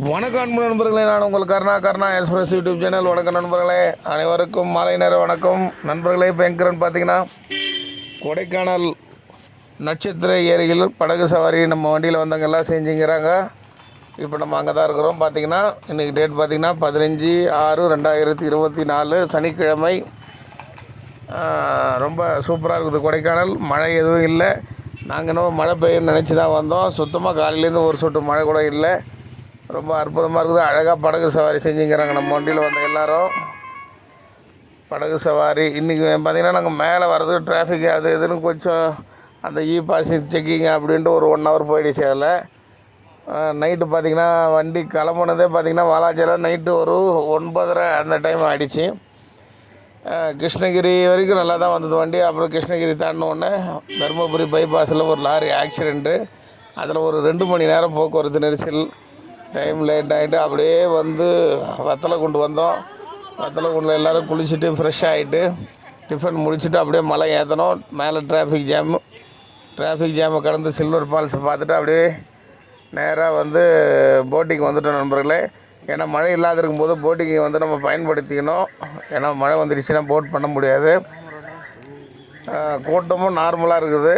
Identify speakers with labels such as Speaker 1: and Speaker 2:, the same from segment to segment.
Speaker 1: வணக்கம் அன்பு நண்பர்களே நான் உங்கள் Karuna Karuna express YouTube channel. வணக்கம் நண்பர்களே அனைவருக்கும் மாலை நேர வணக்கம். நண்பர்களே இப்போ எங்கிறன்னு பார்த்தீங்கன்னா கொடைக்கானல் நட்சத்திர ஏரியில் படகு சவாரி நம்ம வண்டியில் வந்தவங்க எல்லாம் செஞ்சுங்கிறாங்க. இப்போ நம்ம அங்கே தான் இருக்கிறோம். பார்த்தீங்கன்னா இன்றைக்கி டேட் பார்த்திங்கன்னா பதினஞ்சு ஆறு ரெண்டாயிரத்தி இருபத்தி நாலு சனிக்கிழமை. ரொம்ப சூப்பராக இருக்குது கொடைக்கானல். மழை எதுவும் இல்லை. நாங்கள் இன்னும் மழை பெய்யும் நினச்சி தான் வந்தோம். சுத்தமாக காலையிலேருந்து ஒரு சொட்டு மழை கூட இல்லை. ரொம்ப அற்புதமாக இருக்குது. அழகாக படகு சவாரி செஞ்சுங்கிறாங்க நம்ம வண்டியில் வந்த எல்லாரும். படகு சவாரி. இன்றைக்கி பார்த்திங்கன்னா நாங்கள் மேலே வர்றது டிராஃபிக் அது இதுன்னு கொஞ்சம் அந்த இ பாஸ் செக்கிங் அப்படின்ட்டு ஒரு ஒன் ஹவர் போயிடுச்சு அதில். நைட்டு பார்த்திங்கன்னா வண்டி கிளம்புனதே பார்த்திங்கன்னா வாலாஜியில் நைட்டு ஒரு ஒன்பதரை அந்த டைம் ஆகிடுச்சு கிருஷ்ணகிரி வரைக்கும் நல்லா தான் வந்தது வண்டி. அப்புறம் கிருஷ்ணகிரி தாண்டினோடனே தருமபுரி பைபாஸில் ஒரு லாரி ஆக்சிடெண்ட்டு அதில் ஒரு ரெண்டு மணி நேரம் போக்குவரத்து நெரிசல். டைம் லேட் ஆகிட்டு அப்படியே வந்து வத்தலை கொண்டு வந்தோம். வத்தலை கொண்டு எல்லோரும் குளிச்சுட்டு ஃப்ரெஷ் ஆகிட்டு டிஃபன் முடிச்சுட்டு அப்படியே மலை ஏற்றணும் மேலே டிராஃபிக் ஜாமு டிராஃபிக் ஜாமை கடந்து சில்வர் ஃபால்ஸை பார்த்துட்டு அப்படியே நேராக வந்து போட்டிங் வந்துட்டோம் நண்பர்களே. ஏன்னா மழை இல்லாத இருக்கும்போது போட்டிங்கை வந்து நம்ம பயன்படுத்திக்கணும். ஏன்னா மழை வந்துடுச்சுன்னா போட் பண்ண முடியாது. கூட்டமும் நார்மலாக இருக்குது.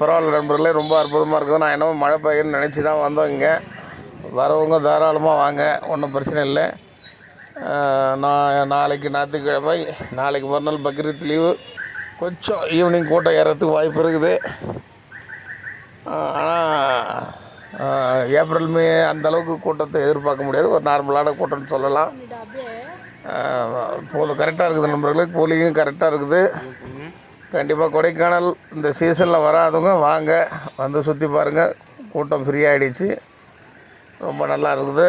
Speaker 1: பரவாயில்ல நண்பர்களே ரொம்ப அற்புதமாக இருக்குது. நான் என்னமோ மழை பெய்யும்னு நினச்சி தான் வந்தோம் இங்கே. வரவங்க தாராளமாக வாங்க ஒன்றும் பிரச்சனை இல்லை. நான் நாளைக்கு ஞாயிற்றுக்கிழமை நாளைக்கு மறுநாள் பக்ரீத் லீவு. கொஞ்சம் ஈவினிங் கூட்டம் ஏறத்துக்கு வாய்ப்பு இருக்குது. ஆனால் ஏப்ரல் மே அந்த அளவுக்கு கூட்டத்தை எதிர்பார்க்க முடியாது. ஒரு நார்மலான கூட்டம்னு சொல்லலாம். போதும். கரெக்டாக இருக்குது நண்பர்களுக்கு கூலிங்கும் கரெக்டாக இருக்குது. கண்டிப்பாக கொடைக்கானல் இந்த சீசனில் வராதவங்க வாங்க. வந்து சுற்றி பாருங்கள் கூட்டம் ஃப்ரீ ஆகிடுச்சு ரொம்ப நல்லா இருக்குது.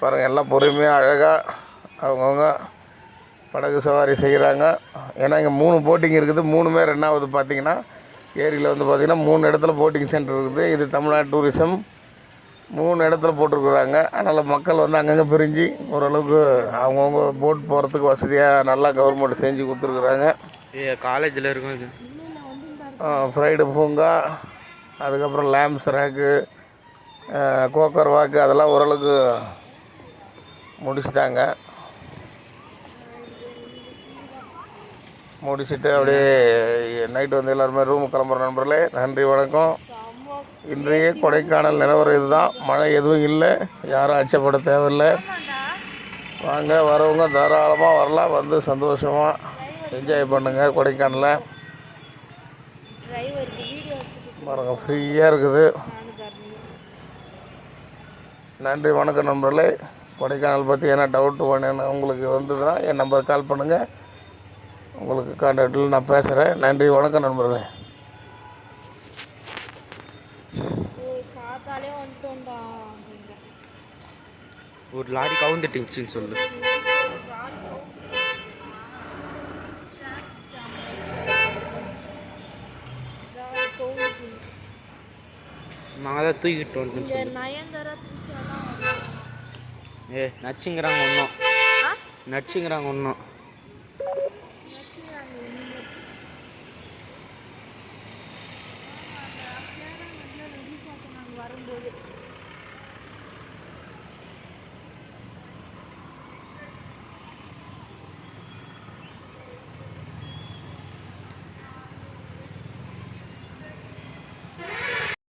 Speaker 1: பாருங்கள் எல்லாம் பொறுமையாக அழகாக அவங்கவுங்க படகு சவாரி செய்கிறாங்க ஏன்னா இங்கே மூணு போட்டிங் இருக்குது. மூணுமே ரெண்டாவது பார்த்தீங்கன்னா ஏரியில் வந்து பார்த்திங்கன்னா மூணு இடத்துல போட்டிங் சென்டர் இருக்குது. இது தமிழ்நாடு டூரிசம் மூணு இடத்துல போட்டிருக்குறாங்க. அதனால் மக்கள் வந்து அங்கங்கே பிரிஞ்சு ஓரளவுக்கு அவங்கவுங்க போட் போகிறதுக்கு வசதியாக நல்லா கவர்மெண்ட் செஞ்சு கொடுத்துருக்குறாங்க.
Speaker 2: காலேஜில் இருக்கும் இது.
Speaker 1: ஃப்ரைடு பூங்கா அதுக்கப்புறம் லேம்ப்ஸ் ரேக்கு கோக்கர் வாக்கு அதெல்லாம் ஓரளவுக்கு முடிச்சிட்டாங்க. முடிச்சுட்டு அப்படியே நைட்டு வந்து எல்லாருமே ரூம் கிளம்புற நண்பர்களே நன்றி வணக்கம். இன்றைய கொடைக்கானல் நிலவரம் இதுதான். மழை எதுவும் இல்லை. யாரும் அச்சப்பட தேவையில்லை. வாங்க வரவங்க தாராளமாக வரலாம். வந்து சந்தோஷமாக என்ஜாய் பண்ணுங்கள் கொடைக்கானலை.
Speaker 3: டிரைவருக்கு வீடியோ எடுத்துட்டு
Speaker 1: பாருங்க ஃப்ரீயாக இருக்குது. நன்றி வணக்கம் நண்பர்களே. கொடைக்கானல் பற்றி என்ன டவுட் வேணும் உங்களுக்கு வந்ததுன்னா என் நம்பருக்கு கால் பண்ணுங்கள் உங்களுக்கு கான்டாக்டில் நான் பேசுகிறேன் நன்றி வணக்கம் நண்பர்களே.
Speaker 2: ஒரு லாரி கவுந்துட்டுச்சுன்னு சொல்லு. நாங்கள் தான் தூக்கிட்டு வந்துன்னு
Speaker 3: இங்கே
Speaker 2: சொல்லு
Speaker 3: நயன்தாரா த்ரிஷாலாம் வந்தாங்க.
Speaker 2: ஏ நச்சுங்கிறாங்க ஒன்றும் நச்சுங்கிறாங்க ஒன்றும்
Speaker 3: வரும்போது.